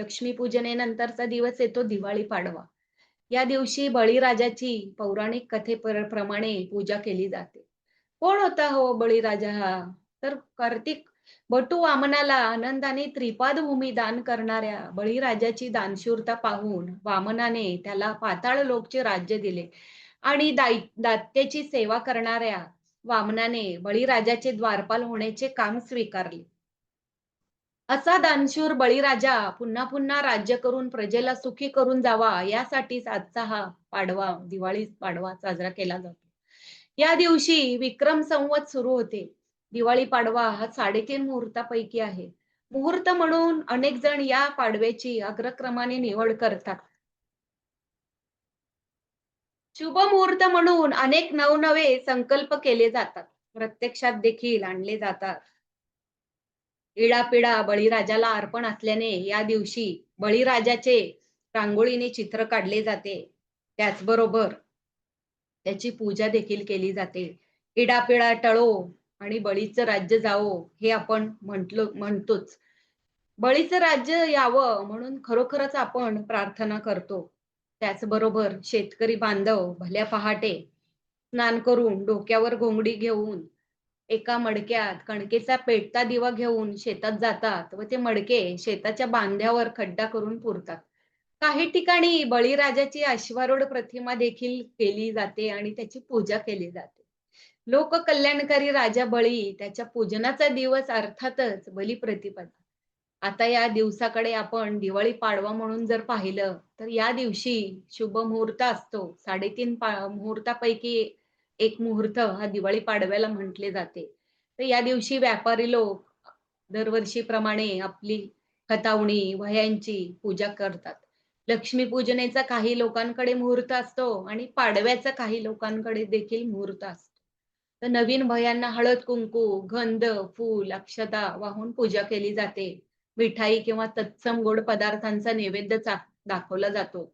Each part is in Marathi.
लक्ष्मीपूजनेनंतरचा दिवस येतो दिवाळी पाडवा. या दिवशी बळीराजाची पौराणिक कथेप्रमाणे पूजा केली जाते. कोण होता हो बळीराजा हा? तर कार्तिक बटू वामनाला आनंदाने त्रिपाद भूमी दान करणाऱ्या बळीराजाची दानशूरता पाहून वामनाने त्याला पाताळ लोकचे राज्य दिले आणि दात्याची सेवा करणाऱ्या वामनाने बळीराजाचे द्वारपाल होण्याचे काम स्वीकारले. असा दानशूर बळीराजा पुन्हा पुन्हा राज्य करून प्रजेला सुखी करून जावा यासाठीच आजचा हा पाडवा दिवाळी पाडवा साजरा केला जातो. या दिवशी विक्रम संवत सुरू होते. दिवाळी पाडवा हा साडेतीन मुहूर्तापैकी आहे. मुहूर्त म्हणून अनेक जण या पाडव्याची अग्रक्रमाने निवड करतात. शुभ मुहूर्त म्हणून अनेक नवनवे संकल्प केले जातात. प्रत्यक्षात देखील आणले जातात. इडापिडा बळीराजाला अर्पण असल्याने या दिवशी बळीराजाचे रांगोळीने चित्र काढले जाते. त्याचबरोबर त्याची पूजा देखील केली जाते. इडापिडा टळो आणि बळीचं राज्य जावो हे आपण म्हंटलो म्हणतोच. बळीचं राज्य यावं म्हणून खरोखरच आपण प्रार्थना करतो. त्याचबरोबर शेतकरी बांधव भल्या पहाटे स्नान करून डोक्यावर घोंगडी घेऊन एका मडक्यात कणकेचा पेटता दिवा घेऊन शेतात जातात व ते मडके शेताच्या बांध्यावर खड्डा करून पुरतात. काही ठिकाणी बळीराजाची अश्वारूढ प्रतिमा देखील केली जाते आणि त्याची पूजा केली जाते. लोककल्याणकारी राजा बळी त्याच्या पूजनाचा दिवस अर्थातच बलिप्रतिपदा. आता या दिवसाकडे आपण दिवाळी पाडवा म्हणून जर पाहिलं तर या दिवशी शुभ मुहूर्त असतो. साडेतीन मुहूर्तापैकी एक मुहूर्त हा दिवाळी पाडव्याला म्हटले जाते. तर या दिवशी व्यापारी लोक दरवर्षीप्रमाणे आपली खतावणी वह्यांची पूजा करतात. लक्ष्मी पूजनेचा काही लोकांकडे मुहूर्त असतो आणि पाडव्याचा काही लोकांकडे देखील मुहूर्त असतो. तर नवीन भयांना हळद कुंकू गंध फूल अक्षता वाहून पूजा केली जाते मिठाई किंवा तत्सम गोड पदार्थांचा नैवेद्य दाखवला जातो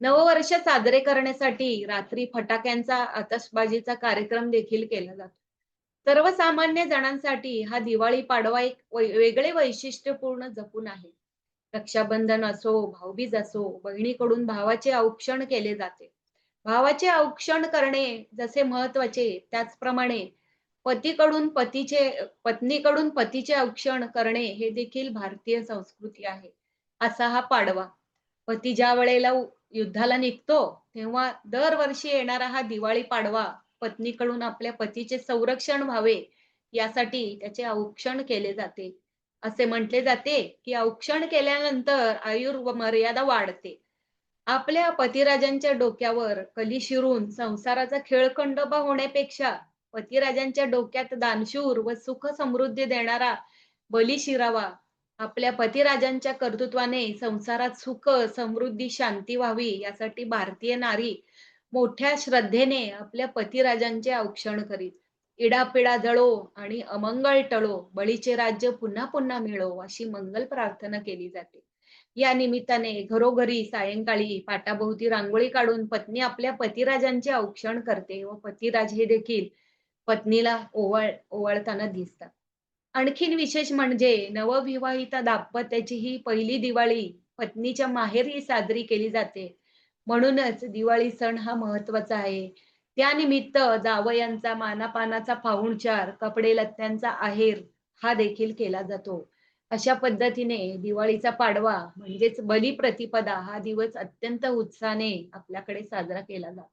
नववर्ष साजरे करण्यासाठी रात्री फटाक्यांचा आतषबाजीचा कार्यक्रम देखील केला जातो. सर्वसामान्य जणांसाठी हा दिवाळी पाडवा एक वेगळे वैशिष्ट्यपूर्ण जपून आहे. रक्षाबंधन असो भाऊबीज असो बहिणीकडून भावाचे औक्षण केले जाते. भावाचे औक्षण करणे जसे महत्त्वाचे त्याचप्रमाणे पतीकडून पतीचे पत्नीकडून पतीचे औक्षण करणे हे देखील भारतीय संस्कृती आहे. असा हा पाडवा. पती ज्या वेळेला युद्धाला निघतो तेव्हा दरवर्षी येणारा हा दिवाळी पाडवा पत्नीकडून आपल्या पतीचे संरक्षण व्हावे यासाठी त्याचे औक्षण केले जाते. असे म्हटले जाते की औक्षण केल्यानंतर आयुर मर्यादा वाढते. आपल्या पतिराजांच्या डोक्यावर कली शिरून संसाराचा खेळखंडोबा होण्यापेक्षा पतिराजांच्या डोक्यात दानशूर व सुख समृद्धी देणारा बली शिरावा आपल्या पतिराजांच्या कर्तृत्वाने संसारात सुख समृद्धी शांती व्हावी यासाठी भारतीय नारी मोठ्या श्रद्धेने आपल्या पतिराजांचे औक्षण करीत. इडापिडा जळो आणि अमंगळ टळो बळीचे राज्य पुन्हा पुन्हा मिळो अशी मंगल प्रार्थना केली जाते. या निमित्ताने घरोघरी सायंकाळी पाटाभोवती रांगोळी काढून पत्नी आपल्या पतिराजांचे औक्षण करते व पतिराज हे देखील पत्नीला ओवाळ ओवाळताना दिसतात. आणखीन विशेष म्हणजे नवविवाहिता दाम्पत्याची ही पहिली दिवाळी पत्नीच्या माहेरी साजरी केली जाते. म्हणूनच दिवाळी सण हा महत्त्वाचा आहे. त्यानिमित्त जावयांचा मानापानाचा पाहुणचार कपडे लत्त्यांचा आहेर हा देखील केला जातो. अशा पद्धतीने दिवाळीचा पाडवा म्हणजेच बलिप्रतिपदा हा दिवस अत्यंत उत्साहाने आपल्याकडे साजरा केला जातो.